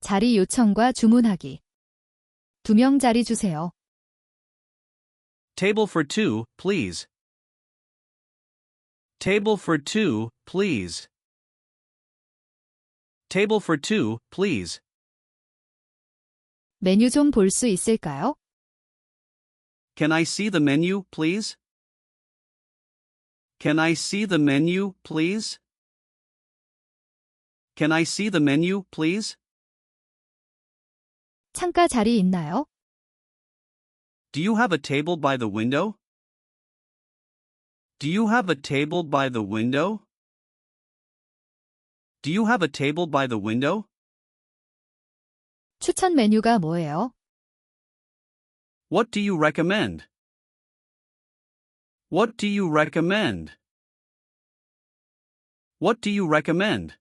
자리 요청과 주문하기. 두 명 자리 주세요. Table for two, please. Table for two, please. Table for two, please. 메뉴 좀 볼 수 있을까요? Can I see the menu, please? Can I see the menu, please? Can I see the menu, please? 창가 자리 있나요? Do you have a table by the window? Do you have a table by the window? Do you have a table by the window? 추천 메뉴가 뭐예요? What do you recommend? What do you recommend? What do you recommend?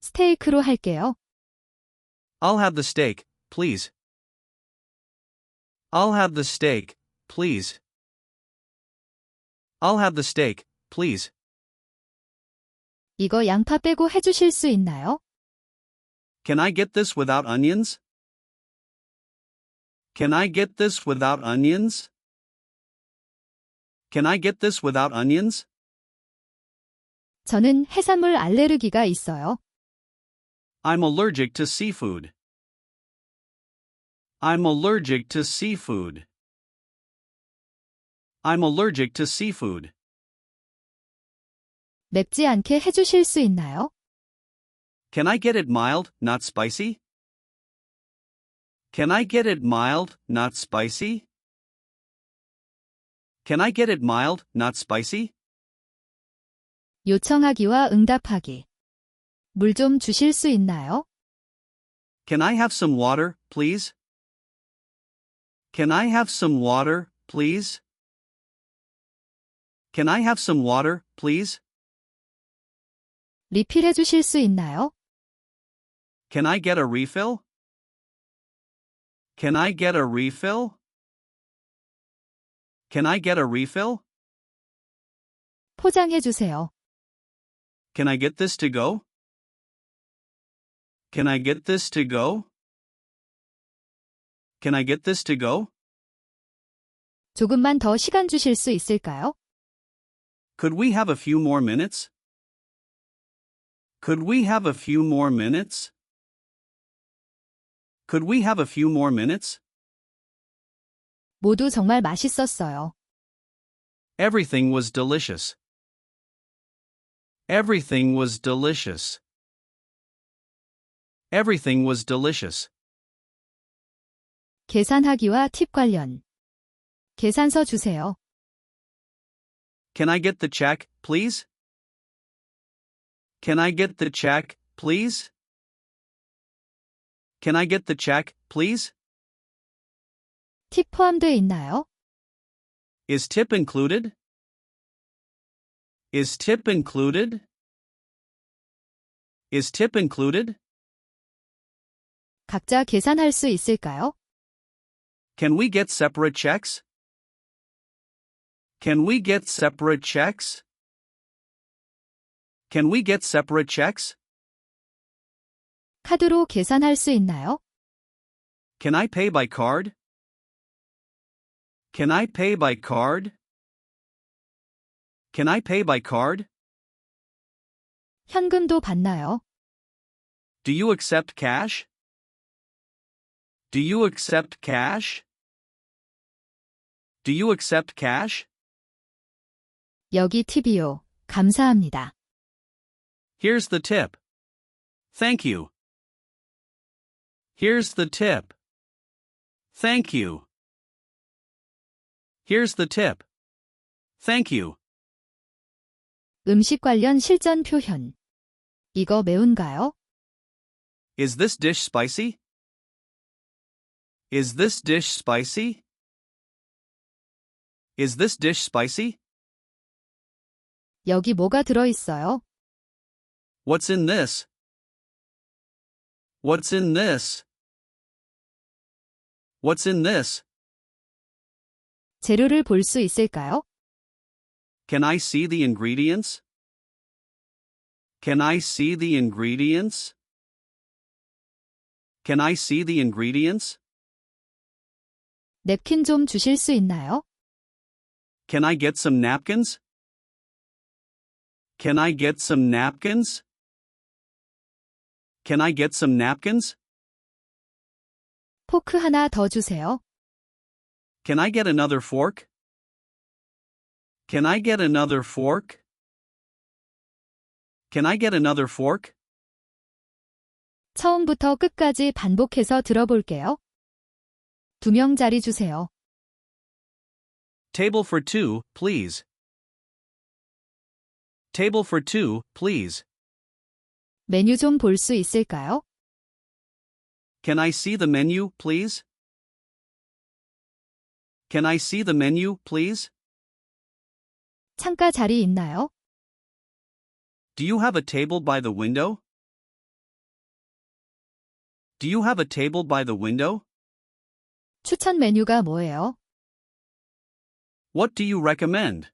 스테이크로 할게요. I'll have the steak, please. I'll have the steak, please. I'll have the steak, please. 이거 양파 빼고 해주실 수 있나요? Can I get this without onions? Can I get this without onions? Can I get this without onions? 저는 해산물 알레르기가 있어요. I'm allergic to seafood. I'm allergic to seafood. I'm allergic to seafood. 맵지 않게 해주실 수 있나요? Can I get it mild, not spicy? Can I get it mild, not spicy? Can I get it mild, not spicy? 요청하기와 응답하기. 물 좀 주실 수 있나요? Can I have some water, please? Can I have some water, please? Can I have some water, please? 리필해 주실 수 있나요? Can I get a refill? Can I get a refill? Can I get a refill? 포장해 주세요. Can I get this to go? Can I get this to go? Can I get this to go? 조금만 더 시간 주실 수 있을까요? Could we have a few more minutes? Could we have a few more minutes? Could we have a few more minutes? 모두 정말 맛있었어요. Everything was delicious. Everything was delicious. Everything was delicious. 계산하기와 팁 관련. 계산서 주세요. Can I get the check, please? Can I get the check, please? Can I get the check, please? 팁 포함되어 있나요? Is tip included? Is tip included? Is tip included? 각자 계산할 수 있을까요? Can we get separate checks? Can we get separate checks? Can we get separate checks? 카드로 계산할 수 있나요? Can I pay by card? Can I pay by card? Can I pay by card? 현금도 받나요? Do you accept cash? Do you accept cash? Do you accept cash? 여기 팁이요. 감사합니다. Here's the tip. Thank you. Here's the tip. Thank you. Here's the tip. Thank you. 음식 관련 실전 표현. 이거 매운가요? Is this dish spicy? Is this dish spicy? Is this dish spicy? 여기 뭐가 들어있어요? What's in this? What's in this? What's in this? 재료를 볼 수 있을까요? Can I see the ingredients? Can I see the ingredients? Can I see the ingredients? 냅킨 좀 주실 수 있나요? Can I get some napkins? Can I get some napkins? Can I get some napkins? 포크 하나 더 주세요. Can I get another fork? Can I get another fork? Can I get another fork? 처음부터 끝까지 반복해서 들어볼게요. 두 명 자리 주세요. Table for two, please. Table for two, please. 메뉴 좀 볼 수 있을까요? Can I see the menu, please? Can I see the menu, please? 창가 자리 있나요? Do you have a table by the window? Do you have a table by the window? 추천 메뉴가 뭐예요? What do you recommend?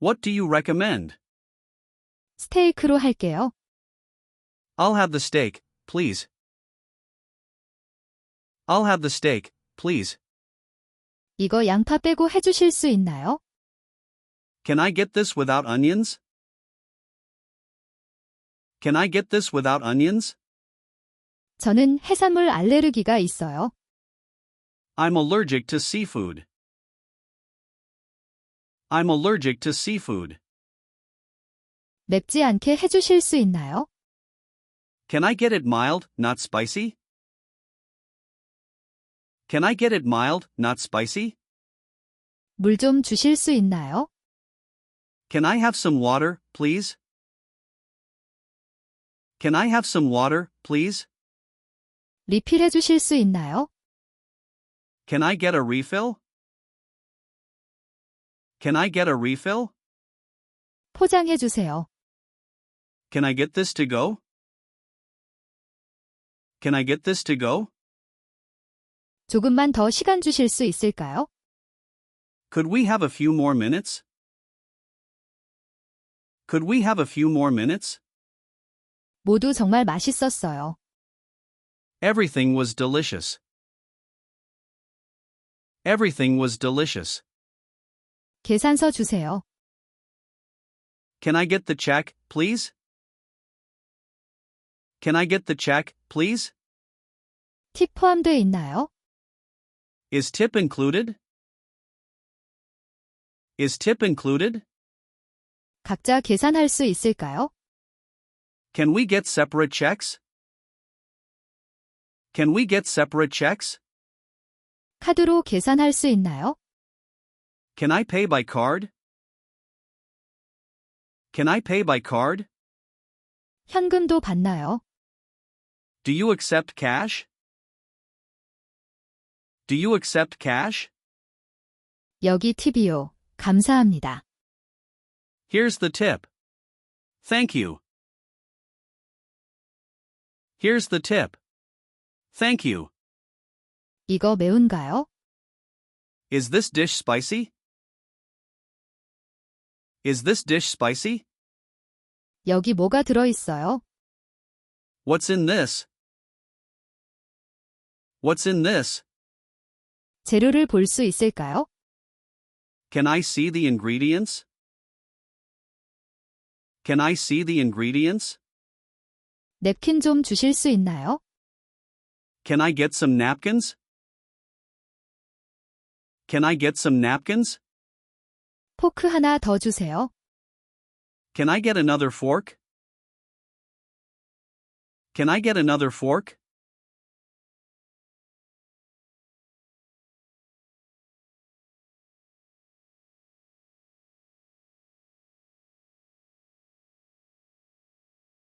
What do you recommend? 스테이크로 할게요. I'll have the steak, please. I'll have the steak, please. 이거 양파 빼고 해주실 수 있나요? Can I get this without onions? Can I get this without onions? 저는 해산물 알레르기가 있어요. I'm allergic to seafood. I'm allergic to seafood. 맵지 않게 해주실 수 있나요? Can I get it mild, not spicy? Can I get it mild, not spicy? 물 좀 주실 수 있나요? Can I have some water, please? Can I have some water, please? 리필해 주실 수 있나요? Can I get a refill? Can I get a refill? 포장해 주세요. Can I get this to go? Can I get this to go? 조금만 더 시간 주실 수 있을까요? Could we have a few more minutes? Could we have a few more minutes? 모두 정말 맛있었어요. Everything was delicious. Everything was delicious. 계산서 주세요. Can I get the check, please? Can I get the check, please? 팁 포함되어 있나요? Is tip included? Is tip included? 각자 계산할 수 있을까요? Can we get separate checks? Can we get separate checks? 카드로 계산할 수 있나요? Can I pay by card? Can I pay by card? 현금도 받나요? Do you accept cash? Do you accept cash? 여기 팁이요. 감사합니다. Here's the tip. Thank you. Here's the tip. Thank you. 이거 매운가요? Is this dish spicy? Is this dish spicy? 여기 뭐가 들어 있어요? What's in this? What's in this? 재료를 볼 수 있을까요? Can I see the ingredients? Can I see the ingredients? 냅킨 좀 주실 수 있나요? Can I get some napkins? Can I get some napkins? 포크 하나 더 주세요. Can I get another fork? Can I get another fork?